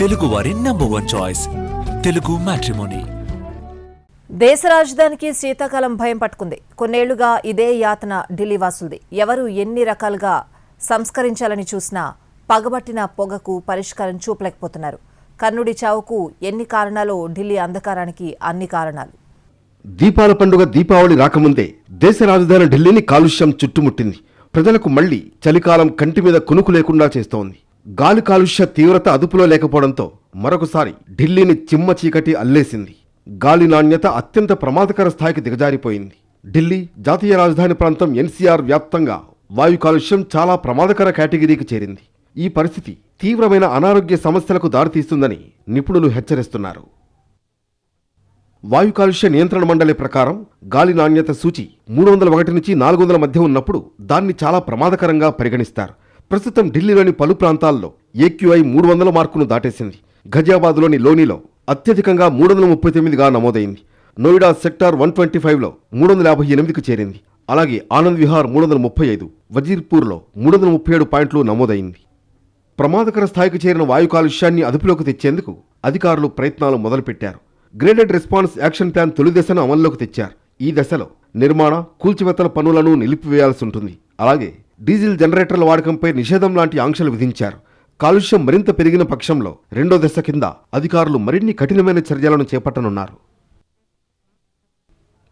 తెలుగువారి number one choice Telugu matrimony దేశ రాజధానికి శీతాకాలం భయం పట్టుకుంది. కొన్నేళ్ళుగా ఇదే యాతన ఢిల్లీ వాసులది ఎవరు ఎన్ని రకాలుగా సంస్కరించాలని చూసినా పగబట్టిన పొగకు పరిష్కారం చూపలేకపోతున్నారు. కర్ణుడి చావుకు ఎన్ని కారణాలో ఢిల్లీ అంధకారానికి అన్ని కారణాలు. దీపాల పండుగ దీపావళి రాకముందే దేశ రాజధాని ఢిల్లీని కాలుష్యం చుట్టుముట్టింది. ప్రజలకు మళ్ళీ చలికాలం కంటి మీద కునుకు లేకుండా చేస్తోంది. గాలి కాలుష్య తీవ్రత అదుపులో లేకపోవడంతో మరొకసారి ఢిల్లీని చిమ్మ చీకటి అల్లేసింది. గాలి నాణ్యత అత్యంత ప్రమాదకర స్థాయికి దిగజారిపోయింది. ఢిల్లీ జాతీయ రాజధాని ప్రాంతం ఎన్సీఆర్ వ్యాప్తంగా వాయు కాలుష్యం చాలా ప్రమాదకర కేటగిరీకి చేరింది. ఈ పరిస్థితి తీవ్రమైన అనారోగ్య సమస్యలకు దారితీస్తుందని నిపుణులు హెచ్చరిస్తున్నారు. వాయు కాలుష్య నియంత్రణ మండలి ప్రకారం గాలి నాణ్యత సూచి మూడు వందల ఒకటి నుంచి నాలుగు వందల మధ్య ఉన్నప్పుడు దాన్ని చాలా ప్రమాదకరంగా పరిగణిస్తారు. ప్రస్తుతం ఢిల్లీలోని పలు ప్రాంతాల్లో ఏక్యూఐ మూడు వందల మార్కును దాటేసింది. ఘజియాబాద్లోని లోనిలో అత్యధికంగా మూడు వందల ముప్పై తొమ్మిదిగా నమోదైంది. నోయిడా సెక్టార్ వన్ ట్వంటీ ఫైవ్లో మూడు వందల యాభై ఎనిమిదికి చేరింది. అలాగే ఆనంద్ విహార్ మూడు వందల ముప్పై ఐదు వజీర్పూర్లో మూడు వందల ముప్పై ఏడు పాయింట్లు నమోదైంది. ప్రమాదకర స్థాయికి చేరిన వాయు కాలుష్యాన్ని అదుపులోకి తెచ్చేందుకు అధికారులు ప్రయత్నాలు మొదలుపెట్టారు. గ్రేడెడ్ రెస్పాన్స్ యాక్షన్ ప్లాన్ తొలి దశను అమల్లోకి తెచ్చారు. ఈ దశలో నిర్మాణ కూల్చివేతల పనులను నిలిపివేయాల్సి ఉంటుంది. అలాగే డీజిల్ జనరేటర్ల వాడకంపై నిషేధం లాంటి ఆంక్షలు విధించారు. కాలుష్యం మరింత పెరిగిన పక్షంలో రెండో దశ కింద అధికారులు మరిన్ని కఠినమైన చర్యలను చేపట్టనున్నారు.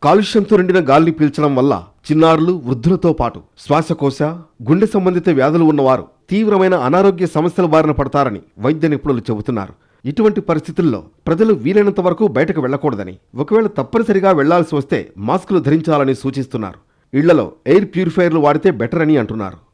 కాలుష్యంతో నిండిన గాలిని పీల్చడం వల్ల చిన్నారులు వృద్ధులతో పాటు శ్వాసకోశ గుండె సంబంధిత వ్యాధులు ఉన్నవారు తీవ్రమైన అనారోగ్య సమస్యల బారిన పడతారని వైద్య నిపుణులు చెబుతున్నారు. ఇటువంటి పరిస్థితుల్లో ప్రజలు వీలైనంత వరకు బయటకు వెళ్ళకూడదని ఒకవేళ తప్పనిసరిగా వెళ్ళాల్సి వస్తే మాస్కులు ధరించాలని సూచిస్తున్నారు. ఇళ్ళలో ఎయిర్ ప్యూరిఫైయర్లు వాడితే బెటర్ అని అంటున్నారు.